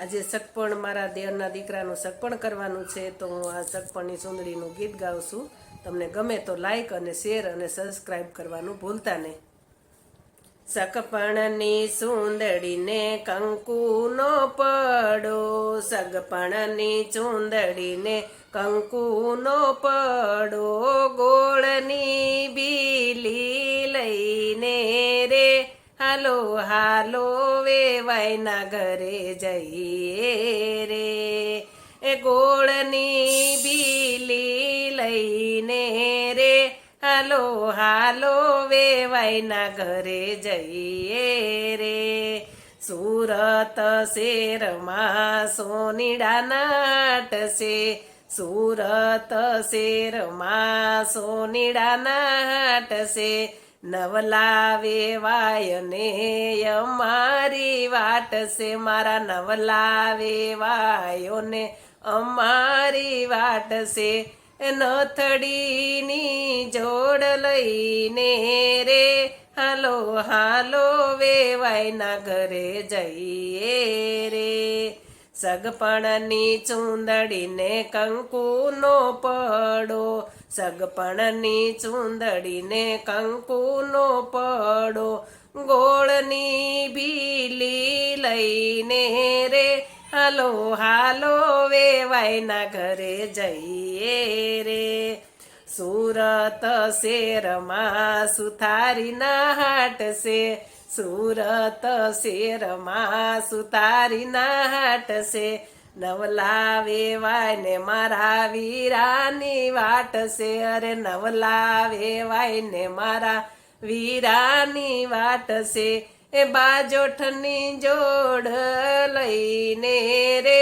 આજે સગપણ મારા દેવરના દીકરાનું સગપણ કરવાનું છે, તો હું આ સગપણની સુંદરીનું ગીત ગાઉં છું. તમને ગમે તો લાઈક અને શેર અને સબસ્ક્રાઈબ કરવાનું ભૂલતા નહીં. સગપણની સુંદડીને કંકુનો પડો, સગપણની ચૂંદડીને કંકુનો પડો, ગોળની બીલી લઈને રે. હાલો હાલો વેવાયના ઘરે જઈએ રે. એ ગોળની બીલી લઈને રે. હાલો હાલો વેવાયના ઘરે જઈએ રે. સુરત શેરમાં સોનીડા નાટશે. સુરત શેરમાં સોનીડા નાટશે. નવલા વાયને અમારી વાટ છે મારા નવલા વાયોને અમારી વાટ છે. નથડીની જોડ લઈને રે, હાલો હાલો વેવાયના ઘરે જઈએ રે. સગપણની ચૂંદડીને કંકુનો પડો. સગપણની ચૂંદડીને કંકુનો પડો. ગોળની ભીલી લઈને રે, હાલો હાલો વેવાયના ઘરે જઈએ રે. સુરત શેરમાં સુથારીના હાટશે સુરત શેરમાં સુતારીના હાટશે નવલા વેવાયને મારા વીરાની વાટશે અરે નવલા વેવાયને મારા વીરાની વાટશે એ બાજોઠની જોડ લઈને રે.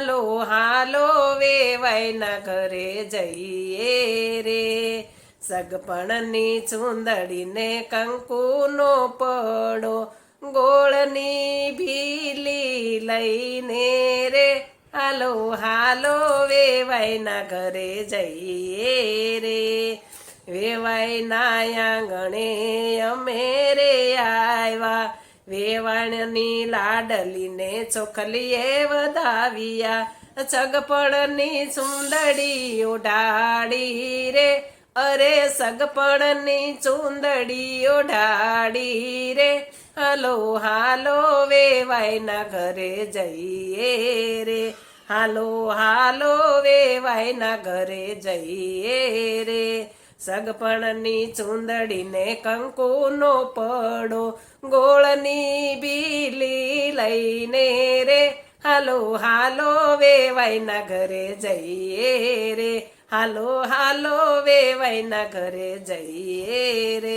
હાલો હાલો વેવાયના ઘરે જઈએ રે. સગપણની ચૂંદડીને કંકુનો પડો, ગોળની ભીલી લઈને રે. હાલો હાલો વેવાયના ઘરે જઈએ રે. વેવાયના આંગણે અમે રે આવ્યા વેવાણની લાડલીને ચોખલીએ વધાવ્યા. ચગપણની સુંદડી ઓઢાડી રે. અરે સગપણની ચૂંદડી ઓઢાડી રે. હાલો હાલો વેવાયના ઘરે જઈએ રે. હાલો હાલો વેવાયના ઘરે જઈએ રે. સગપણની ચૂંદડીને કંકુનો પડો ગોળની બીલી લઈને રે હાલો હાલો વેવાયના ઘરે જઈએ રે હાલો હાલો વેવાયના ઘરે જઈએ રે